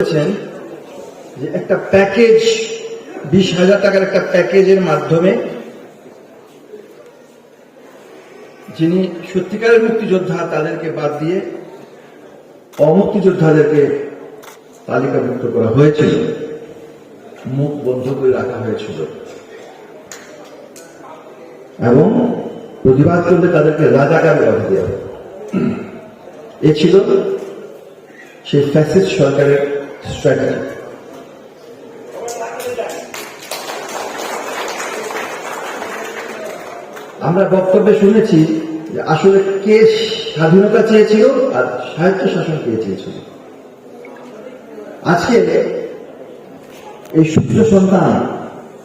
যে একটা প্যাকেজ, বিশ হাজার টাকার একটা প্যাকেজের মাধ্যমে যিনি সত্যিকারের মুক্তিযোদ্ধা তাদেরকে বাদ দিয়ে অমুক্তিযোদ্ধাদেরকে তালিকাভুক্ত করা হয়েছিল। মুখ বন্ধ করে রাখা হয়েছিল। এবং প্রতিবাদ করলে তাদেরকে রাজাকার বাধা দেওয়া এ ছিল সেই সরকারের স্ট্র্যাটেজি আমরা বক্তব্যে শুনেছি যে আসলে কে স্বাধীনতা চেয়েছিল আর সাহিত্য শাসন কে চেয়েছিল? আজকে এই সূর্য সন্তান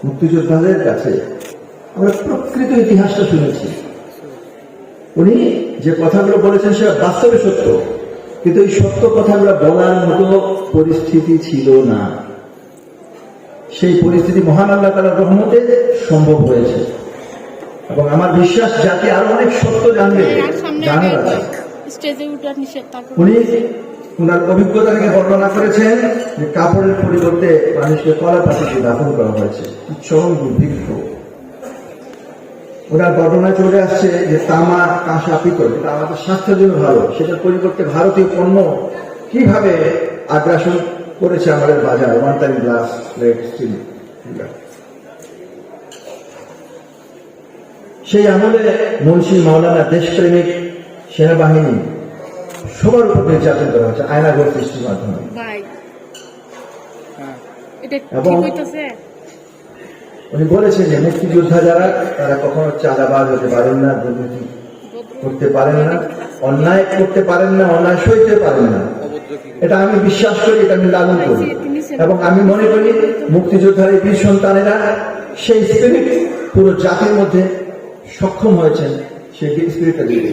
মুক্তিযোদ্ধাদের কাছে আমরা প্রকৃত ইতিহাসটা শুনেছি। উনি যে কথাগুলো বলেছেন সেটা বাস্তবে সত্য। কিন্তু এই সত্য কথাগুলো বলার মতো পরিস্থিতি ছিল না। সেই পরিস্থিতি মহান আল্লাহ তালার রহমতে সম্ভব হয়েছে। এবং আমার বিশ্বাস জাতি আরও অনেক সত্য জানবে জানার আছে। উনি ওনার অভিজ্ঞতা থেকে বর্ণনা করেছেন যে কাপড়ের পরিবর্তে মানুষকে কলা পাতিতে দাফন করা হয়েছে। চরম দুর্ভিক্ষ। ওনার বর্ণনায় চলে আসছে যে তামা কাঁসা পিতল এটা আমাদের স্বাস্থ্যের জন্য ভালো। সেটার পরিবর্তে ভারতীয় পণ্য কীভাবে আগ্রাসন করেছে আমাদের বাজার? One time glass plate steel সেই আমলে মুন্সি মাওলানা দেশপ্রেমিক সেনাবাহিনী সবার উপর নির্যাতন করা হচ্ছে আয়নাঘর সৃষ্টির মাধ্যমে এবং- ঠিক হইতেছে? উনি বলেছেন যে মুক্তিযোদ্ধা যারা, তারা কখনো চাঁদাবাজ হতে পারেন না, দুর্নীতি করতে পারেন না, অন্যায় করতে পারেন না, অন্যায় সইতে পারেন না। এটা আমি বিশ্বাস করি, এটা আমি লালন করি। এবং আমি মনে করি মুক্তিযোদ্ধার এই বীর সন্তানেরা সেই স্পিরিট পুরো জাতির মধ্যে সক্ষম হয়েছেন, সেই স্পিরিটটা দিয়ে